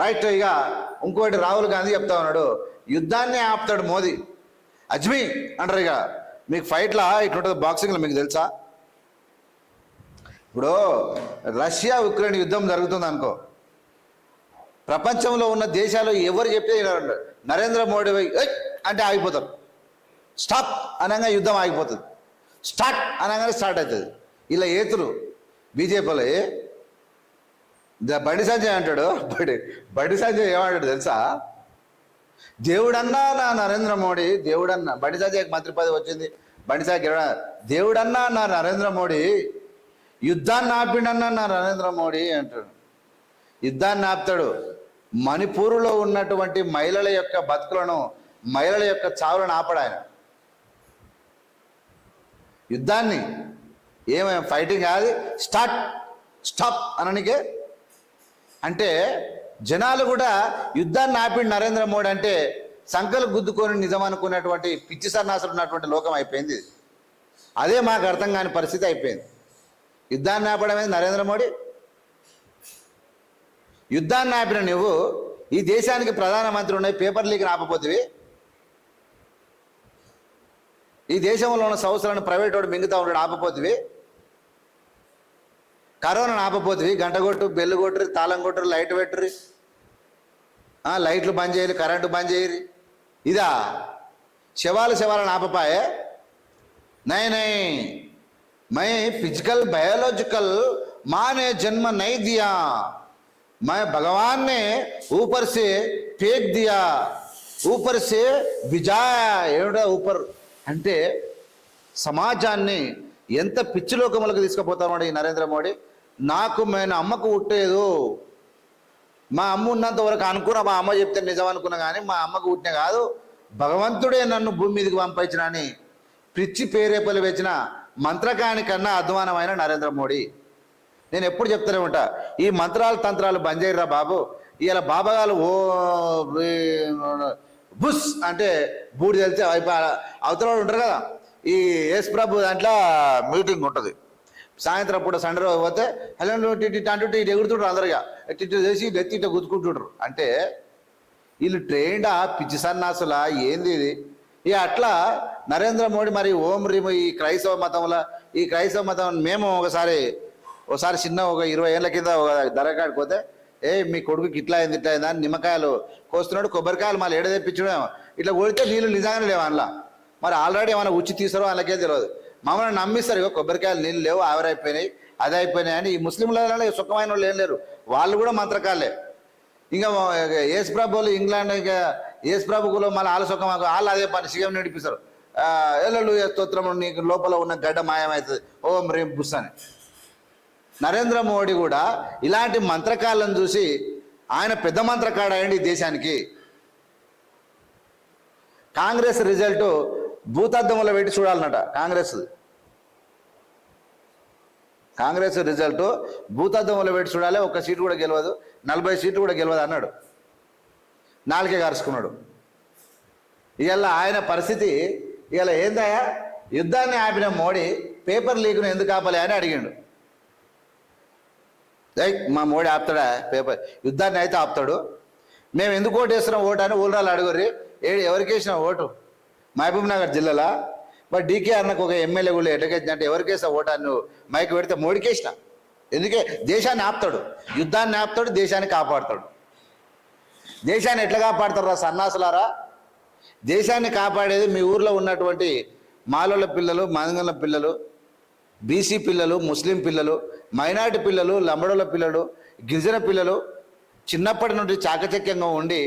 Right ఇక ఇంకోటి రాహుల్ గాంధీ చెప్తా ఉన్నాడు యుద్ధాన్ని ఆపుతాడు మోదీ. అజ్మీ అంటారు ఇక మీకు ఫైట్లా? ఇట్లుంటుంది బాక్సింగ్లో మీకు తెలుసా? ఇప్పుడు రష్యా ఉక్రెయిన్ యుద్ధం జరుగుతుంది అనుకో ప్రపంచంలో ఉన్న దేశాలు ఎవరు చెప్తే నరేంద్ర మోడీ అంటే ఆగిపోతారు. స్టాప్! అనగా యుద్ధం ఆగిపోతుంది. స్టార్ట్! అనగానే స్టార్ట్ అవుతుంది. ఇలా ఏతులు బీజేపీలో బండి సంజయ్ అంటాడు. బడి బండి సంజయ్ ఏమంటాడు తెలుసా? దేవుడన్నా నా నరేంద్ర మోడీ దేవుడన్నా బండి సంజయ్కి మంత్రి పదవి వచ్చింది. బండి సంజయ్ దేవుడన్నా నా నరేంద్ర మోడీ యుద్ధాన్ని ఆపిండన్నా నా నరేంద్ర మోడీ అంటాడు. యుద్ధాన్ని ఆపుతాడు. మణిపూరులో ఉన్నటువంటి మహిళల యొక్క బతుకులను మహిళల యొక్క చావులను ఆపడాయన యుద్ధాన్ని ఏమే ఫైటింగ్ కాదు. స్టార్ట్ స్టాప్ అననికే అంటే జనాలు కూడా యుద్ధాన్ని ఆపిండు నరేంద్ర మోడీ అంటే సంకలు గుద్దుకొని నిజం అనుకున్నటువంటి పిచ్చి సన్నాసులు ఉన్నటువంటి లోకం అయిపోయింది అదే మాకు అర్థం కాని పరిస్థితి అయిపోయింది. యుద్ధాన్ని ఆపడమే నరేంద్ర మోడీ? యుద్ధాన్ని ఆపిన నువ్వు ఈ దేశానికి ప్రధానమంత్రి ఉన్నాయి పేపర్ లీక్ ఆపపోతివి ఈ దేశంలో ఉన్న సంవత్సరాన్ని ప్రైవేట్ వాడు మింగుతా ఉన్నాడు ఆపపోతివి. కరోనాను ఆపపోతివి గంట కొట్టు బెల్లు కొట్టురు తాళం కొట్టురు లైట్ పెట్టురు ఆ, లైట్లు బంద్ చేయరు కరెంటు బంద్ చేయరు ఇదా శవాలు శవాలను ఆపపాయే नहीं नहीं मैं फिजिकल बायोलॉजिकल माँ ने जन्म नहीं दिया मैं भगवान ने ऊपर से फेंक दिया ऊपर से విజాయ ఏమిటా ఊపర్ అంటే సమాజాన్ని ఎంత పిచ్చిలోకములకు తీసుకుపోతాడు ఈ నరేంద్ర మోడీ నాకు నేను అమ్మకు పుట్టేదు. మా అమ్మ ఉన్నంత వరకు అనుకున్నా మా అమ్మ చెప్తే నిజం అనుకున్నా కానీ మా అమ్మకు పుట్టిన కాదు. భగవంతుడే నన్ను భూమి మీదకి పంపించిన అని పిచ్చి పేరేపలు వేచిన మంత్రకాని కన్నా అధ్వానమైన నరేంద్ర మోడీ. నేను ఎప్పుడు చెప్తూనే ఉంటా ఈ మంత్రాలు తంత్రాలు బంద్ చేయరా బాబు? ఇలా బాబాగాలు ఓ బుస్ అంటే బూడి తెలితే అవతల వాళ్ళు ఉంటారు కదా ఈ యేసు ప్రభు దాంట్లో మీటింగ్ ఉంటుంది. సాయంత్రం పూట సండే రోజు పోతే హలో టిటి అంటూ ఇటు ఎగురుతుంటారు అందరుగా. టిటి చేసి నెత్తి ఇట్లా గుద్దుకుంటుంటారు అంటే వీళ్ళు ట్రైన్డ్ ఆ పిచ్చి సన్నాసులా ఏంది ఇది? ఇక అట్లా నరేంద్ర మోడీ మరి ఓం రీము ఈ క్రైస్తవ మతంలో ఈ క్రైస్తవ మతం మేము ఒకసారి ఒకసారి చిన్న ఒక ఇరవై ఏళ్ళ కింద ఒక దరగాడికి పోతే ఏ మీ కొడుకుకి ఇట్లా అయింది ఇట్లా అయింది అని నిమ్మకాయలు కోస్తున్నాడు కొబ్బరికాయలు మళ్ళీ ఏడ తెప్పించడం ఇట్లా కొడితే నీళ్ళు నిజంగానే లేవు అందులో? మరి ఆల్రెడీ ఏమైనా ఉచ్చి తీసారో వాళ్ళకే తెలియదు మమ్మల్ని నమ్మిస్తారు ఇక కొబ్బరికాయలు నీళ్ళు లేవు ఆవిరైపోయినాయి అది అయిపోయినాయి అని ఈ ముస్లింల సుఖమైన వాళ్ళు ఏం లేరు. వాళ్ళు కూడా మంత్రకాలే ఇంకా యేసుప్రభులు ఇంగ్లాండ్ ఇంకా యేసుప్రభుకులు మళ్ళీ వాళ్ళ సుఖం వాళ్ళు అదే పని సీఎం నడిపిస్తారు. ఎల్లలు స్తోత్రం నీకు లోపల ఉన్న గడ్డ మాయమవుతుంది ఓం రీం బుస్ అని. నరేంద్ర మోడీ కూడా ఇలాంటి మంత్రకాలను చూసి ఆయన పెద్ద మంత్రకాడు అయ్యండి ఈ దేశానికి. కాంగ్రెస్ రిజల్ట్ భూతద్దంలో పెట్టి చూడాలన్నట కాంగ్రెస్. కాంగ్రెస్ రిజల్ట్ భూతద్దంలో పెట్టి చూడాలి ఒక్క సీటు కూడా గెలవదు నలభై సీట్లు కూడా గెలవదు అన్నాడు. నాలుగే గారుచుకున్నాడు ఇవాళ ఆయన పరిస్థితి ఇవాళ ఏందయ్యా? యుద్ధాన్ని ఆపిన మోడీ పేపర్ లీక్ను ఎందుకు ఆపాలి అని అడిగిండు. ఏయ్, మా మోడీ ఆపుతాడా? పేపర్ యుద్ధాన్ని అయితే ఆపుతాడు. మేము ఎందుకు ఓటు వేస్తున్నాం? ఓటు అని ఊళ్ళో అడుగుర్రి. ఏ ఎవరికి వేసినాం ఓటు. మహబూబ్ నగర్ జిల్లాలో? మరి డీకే అన్నకు ఒక ఎమ్మెల్యే కూడా ఎటకేసిందంటే ఎవరికి వేసావు ఓటు నువ్వు మైక్ పెడితే మోడికేసిన? ఎందుకే? దేశాన్ని ఆపుతాడు. యుద్ధాన్ని ఆపుతాడు దేశాన్ని కాపాడుతాడు. దేశాన్ని ఎట్లా కాపాడతారా సన్నాసులారా? దేశాన్ని కాపాడేది మీ ఊర్లో ఉన్నటువంటి మాలోళ్ళ పిల్లలు మంగళ పిల్లలు బీసీ పిల్లలు ముస్లిం పిల్లలు మైనార్టీ పిల్లలు లంబడోళ్ళ పిల్లలు గిరిజన పిల్లలు చిన్నప్పటి నుండి చాకచక్యంగా ఉండి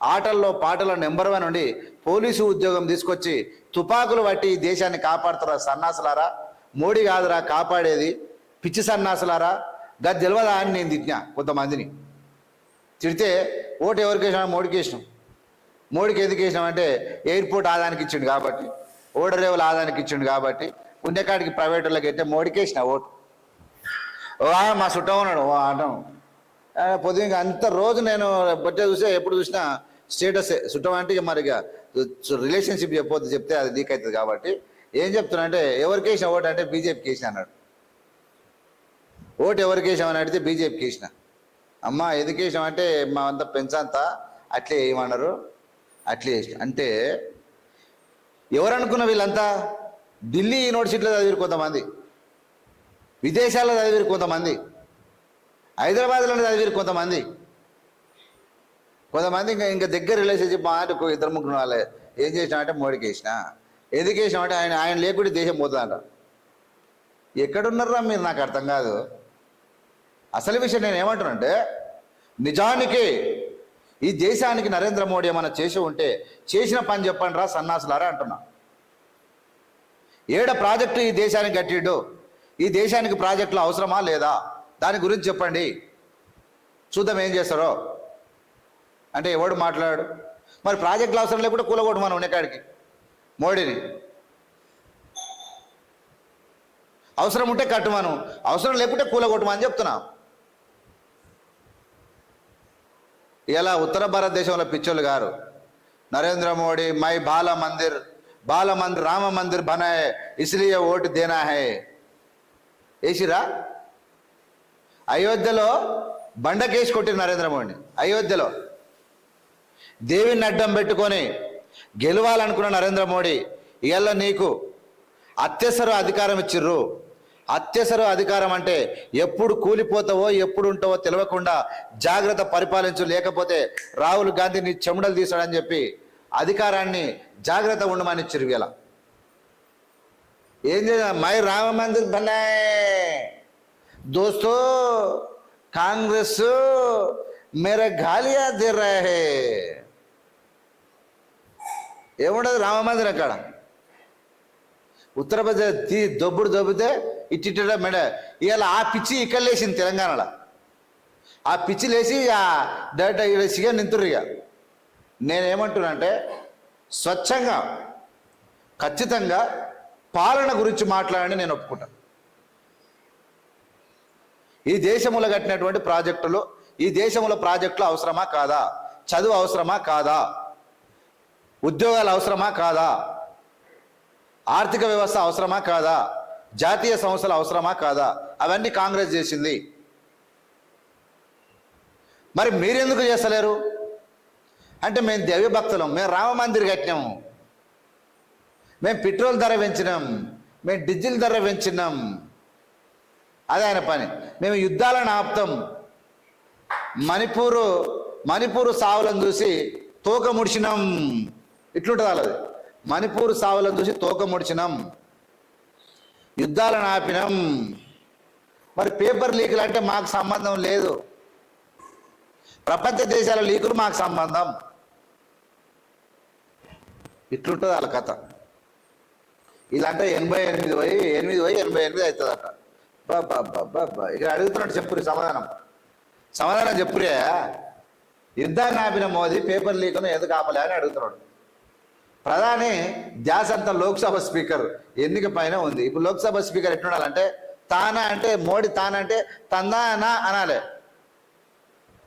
ఆటల్లో పాటల్లో నెంబర్ వన్ ఉండి పోలీసు ఉద్యోగం తీసుకొచ్చి తుపాకులు పట్టి దేశాన్ని కాపాడుతారా సన్నాసులారా? మోడీ కాదురా కాపాడేది. పిచ్చి సన్నాసులారా? గది తెలియదా అని నేను తిట్టినా కొంతమందిని. తిడితే ఓటు ఎవరికి వేసినా? మోడీకి వేసినాం. మోడీకి ఎందుకు వేసినామంటే ఎయిర్పోర్ట్ ఆదానికి ఇచ్చిండు కాబట్టి ఓడరేవుల ఆదానికి ఇచ్చిండు కాబట్టి ఉండేకాడికి ప్రైవేట్ వాళ్ళకి అయితే మోడీకి వేసిన ఓటు. మా చుట్టం ఉన్నాడు. ఓ ఆటం. పొద్దున అంత రోజు నేను బట్టే చూసే ఎప్పుడు చూసినా స్టేటస్. చుట్టం అంటే ఇక మరి ఇక రిలేషన్షిప్ చెప్పొద్దు చెప్తే అది లీక్ అవుతుంది కాబట్టి. ఏం చెప్తున్నా అంటే ఎవరికి వేసిన ఓటు అంటే బీజేపీకి వేసిన అన్నాడు. ఓటు ఎవరికి వేసామని అడిగితే బీజేపీకి వేసిన. అమ్మ ఎందుకు వేసామంటే మా అంతా పెంచంతా అట్లే వేయమన్నారు అట్లే వేసిన అంటే ఎవరనుకున్న వీళ్ళంతా? ఢిల్లీ యూనివర్సిటీలో చదివారు కొంతమంది. విదేశాల్లో చదివారు కొంతమంది. హైదరాబాద్లోనే చదివారు కొంతమంది. కొంతమంది ఇంకా ఇంకా దగ్గర రిలేషన్షిప్ మా అంటే ఇద్దరు ముగ్గురు వాళ్ళే. ఏం చేసినా అంటే మోడీకి వేసిన. ఎందుకు వేసినా అంటే ఆయన ఆయన లేకుంటే దేశం పోతుందంట. ఎక్కడున్నారా మీరు? నాకు అర్థం కాదు. అసలు విషయం నేను ఏమంటున్నానంటే నిజానికి ఈ దేశానికి నరేంద్ర మోడీ ఏమైనా చేసి ఉంటే చేసిన పని చెప్పండి రా సన్నాసులారా అంటున్నా. ఏడ ప్రాజెక్టు ఈ దేశానికి కట్టిండు? ఈ దేశానికి ప్రాజెక్టులు అవసరమా లేదా? దాని గురించి చెప్పండి. చూద్దాం ఏం చేస్తారో. అంటే ఎవడు మాట్లాడు? మరి ప్రాజెక్టులు అవసరం లేకుండా కూలగొట్టు మనం ఉండేకాడికి మోడీని. అవసరం ఉంటే కట్టుమను అవసరం లేకుంటే కూలగొట్టమని చెప్తున్నాం. ఇలా ఉత్తర భారతదేశంలో పిచ్చోళ్ళు గారు. నరేంద్ర మోడీ మై బాల మందిర్ బాల మందిర్ రామ మందిర్ బనాయే ఇస్లియే ఓటు దేనా హే? వేసిరా అయోధ్యలో బండకేసి కొట్టిన నరేంద్ర మోడీ అయోధ్యలో. దేవిని అడ్డం పెట్టుకొని గెలవాలనుకున్న నరేంద్ర మోడీ ఇవాళ నీకు అత్యవసర అధికారం ఇచ్చిర్రు. అత్యవసర అధికారం అంటే ఎప్పుడు కూలిపోతావో ఎప్పుడు ఉంటావో తెలియకుండా జాగ్రత్త పరిపాలించు. లేకపోతే రాహుల్ గాంధీ నీ చెముడలు తీసాడని చెప్పి అధికారాన్ని జాగ్రత్త ఉండమని ఇచ్చిరు ఇలా ఏం చేద్దాం మై రామ మందిర్ బనాయ్ దోస్తో కాంగ్రెస్ మేరా గాలియా దే ఏముండదు రామ మందిర్ అక్కడ ఉత్తరప్రదేశ్ తీ దొబ్బుడు దొబ్బితే ఇట్టిట్ట మెడ ఇవాళ ఆ పిచ్చి ఇక్కడ లేచింది తెలంగాణలో ఆ పిచ్చి లేచి డైరెక్ట్ ఇక్కడ సిగా నింతుర్రు ఇక నేనేమంటున్నానంటే స్వచ్ఛంగా ఖచ్చితంగా పాలన గురించి మాట్లాడని నేను ఒప్పుకుంటాను ఈ దేశంలో కట్టినటువంటి ప్రాజెక్టులు ఈ దేశంలో ప్రాజెక్టులు అవసరమా కాదా? చదువు అవసరమా కాదా? ఉద్యోగాలు అవసరమా కాదా? ఆర్థిక వ్యవస్థ అవసరమా కాదా? జాతీయ సంస్థలు అవసరమా కాదా? అవన్నీ కాంగ్రెస్ చేసింది. మరి మీరెందుకు చేస్తలేరు? అంటే మేము దేవి భక్తులం మేము రామ మందిర్ కట్టినాము మేము పెట్రోల్ ధర పెంచినాం మేము డీజిల్ ధర పెంచినాం. అదే ఆయన పని. మేము యుద్ధాలను ఆపుతాం. మణిపూరు మణిపూరు సావులను చూసి తోక ముడిచినాం. ఇట్లుంటుంది వాళ్ళది. మణిపూరు సావులను చూసి తోక ముడిచినాం. యుద్ధాలను ఆపినాం. మరి పేపర్ లీకులు అంటే మాకు సంబంధం లేదు. ప్రపంచ దేశాల లీకులు మాకు సంబంధం. ఇట్లుంటుంది వాళ్ళ కథ. ఇదంటే ఎనభై ఎనిమిది పోయి ఎనిమిది పోయి ఎనభై ఎనిమిది అవుతుందట. ఇక అడుగుతున్నాడు చెప్పురి సమాధానం. సమాధానం చెప్పురే యుద్ధాన్ని ఆపిన మోదీ పేపర్ లీక్ను ఎందుకు ఆపలే అని అడుగుతున్నాడు. ప్రధాని ధ్యాస అంతా లోక్సభ స్పీకర్. ఎన్నిక పైన ఉంది? ఇప్పుడు లోక్సభ స్పీకర్ ఎట్లుండాలంటే తానా అంటే మోడీ తానంటే తందానా అనాలే.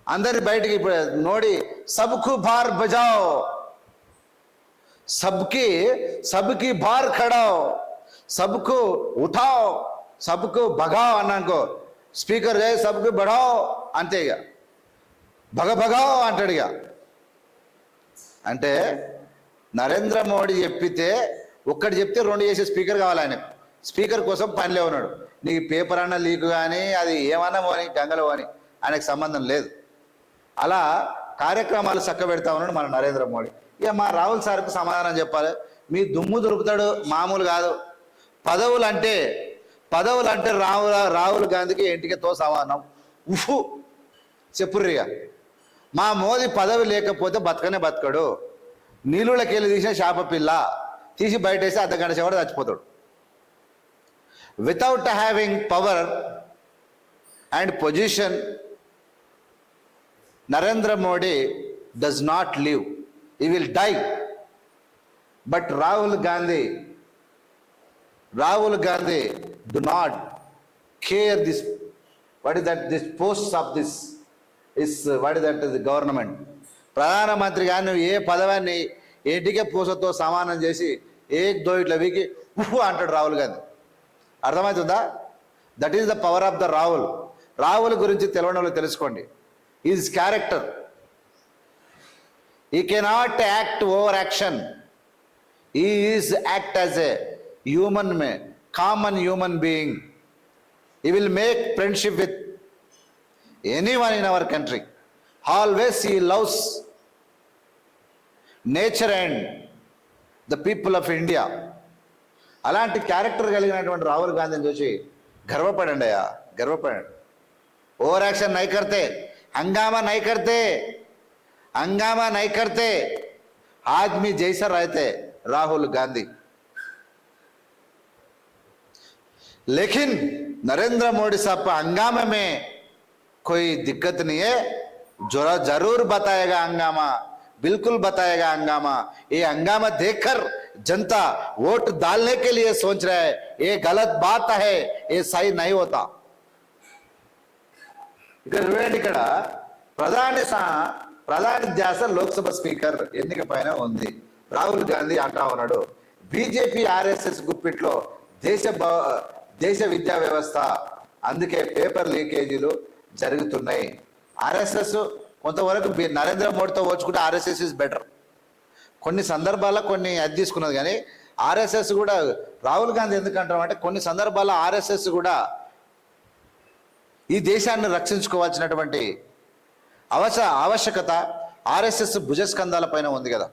అందరి బయటికి ఇప్పుడు నోడి సబ్కు భార్ బజావ్. సబ్కి సబ్కి భార్ ఖడావ్. సబ్కు ఉఠావ్. సబ్కు భగావ్ అన్నానుకో. స్పీకర్ చేయి సబ్కు బడావ్ అంతే ఇక భగ భగావ్ అంటాడు ఇక అంటే నరేంద్ర మోడీ చెప్పితే ఒక్కటి చెప్తే రెండు చేసే స్పీకర్ కావాలి ఆయనకు. స్పీకర్ కోసం పనిలే ఉన్నాడు నీకు పేపర్ అన్న లీక్ కానీ అది ఏమన్నా పోని గంగలో పోని ఆయనకు సంబంధం లేదు. అలా కార్యక్రమాలు చక్క పెడతా ఉన్నాడు మన నరేంద్ర మోడీ. ఇక మా రాహుల్ సార్కు సమాధానం చెప్పాలి. మీ దుమ్ము దొరుకుతాడు మామూలు కాదు. పదవులు అంటే పదవులు అంటే రాహుల్ రాహుల్ గాంధీకి ఎంటికతో సమానం. ఉఫు! చెప్పుర్రిగా. మా మోదీ పదవి లేకపోతే బతకనే బతకడు. నీళ్ళకి వెళ్ళి తీసిన శాప పిల్ల. తీసి బయటేసి అర్ధ గంట సేపటి చచ్చిపోతాడు. Without having power and position Narendra Modi does not live he will die but Rahul Gandhi Rahul Gandhi do not care this what is that this post of this is what is that the government ప్రధానమంత్రి గారు నువ్వు ఏ పదవాన్ని ఏటికే పూసతో సమానం చేసి ఏ దో ఇట్లా వీకి ఉహు అంటాడు రాహుల్ గాంధీ. అర్థమవుతుందా? That is the power of the Rahul Rahul గురించి తెలవడంలో తెలుసుకోండి. Is character he cannot act over action he is act as a human may common human being he will make friendship with any one in our country always he loves nature and the people of India అలాంటి character కలిగినటువంటి రాహుల్ గాంధీని చూసి గర్వపడండి అయ్యా గర్వపడండి. Over action నైకర్తే హంగామా నైకర్తే హంగామా నైకర్తే ఆద్మీ జైసర్ అయితే రాహుల్ గాంధీ. लेकिन नरेंद्र मोदी साहब पर हंगामे में कोई दिक्कत नहीं है जरा जरूर बताएगा हंगामा बिल्कुल बताएगा हंगामा ये हंगामा देखकर जनता वोट डालने के लिए सोच रहा है ये गलत बात है ये सही नहीं होता ఇక్కడ చూడండి ఇక్కడ ప్రధాని సా- ప్రధాని ధ్యాస లోక్సభ స్పీకర్ ఎన్నిక పైన ఉంది రాహుల్ గాంధీ అంటా ఉన్నాడు బీజేపీ ఆర్ఎస్ఎస్ గుప్పిట్లో దేశ భ- దేశ విద్యా వ్యవస్థ అందుకే పేపర్ లీకేజీలు జరుగుతున్నాయి. ఆర్ఎస్ఎస్ కొంతవరకు నరేంద్ర మోడీతో పోల్చుకుంటే ఆర్ఎస్ఎస్ ఇస్ బెటర్ కొన్ని సందర్భాల్లో కొన్ని అది తీసుకున్నది కానీ ఆర్ఎస్ఎస్ కూడా రాహుల్ గాంధీ ఎందుకంటాం అంటే కొన్ని సందర్భాల్లో ఆర్ఎస్ఎస్ కూడా ఈ దేశాన్ని రక్షించుకోవాల్సినటువంటి అవస ఆవశ్యకత ఆర్ఎస్ఎస్ భుజస్కంధాల పైన ఉంది కదా.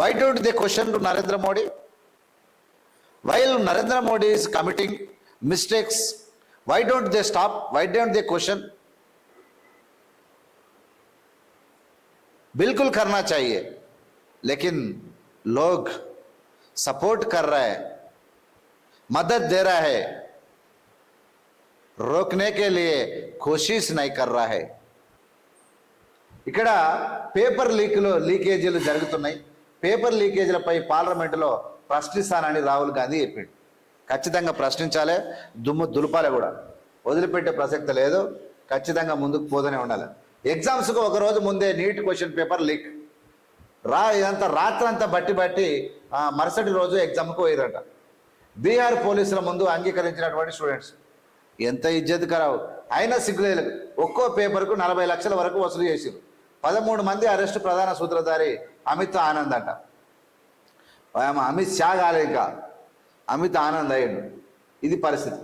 why don't they question to Narendra Modi while Narendra Modi is committing mistakes why don't they stop why don't they question बिल्कुल करना चाहिए लेकिन लोग सपोर्ट कर रहा है मदद दे रहा है रोकने के लिए कोशिश नहीं कर रहा है ఇక్కడ పేపర్ లీక్లు లీకేజీలు జరుగుతున్నాయి పేపర్ లీకేజీలపై పార్లమెంటులో ప్రశ్నిస్తానని రాహుల్ గాంధీ చెప్పిండు. ఖచ్చితంగా ప్రశ్నించాలి దుమ్ము దులపాలి కూడా. వదిలిపెట్టే ప్రసక్తి లేదు ఖచ్చితంగా ముందుకు పోతూనే ఉండాలి. ఎగ్జామ్స్కు ఒక రోజు ముందే నీట్ క్వశ్చన్ పేపర్ లీక్. రా ఇదంతా రాత్రంతా బట్టి బట్టి మరుసటి రోజు ఎగ్జామ్కి పోయిరట. బీహార్ పోలీసుల ముందు అంగీకరించినటువంటి స్టూడెంట్స్. ఎంత ఇజ్జత్ కరావు. అయినా సిగ్గులేదు ఒక్కో పేపర్కు నలభై లక్షల వరకు వసూలు చేసిరు పదమూడు మంది అరెస్టు ప్రధాన సూత్రధారి అమిత్ ఆనంద్ అంట. అమిత్ షా కాలేక అమిత్ ఆనంద్ అయ్యాడు. ఇది పరిస్థితి.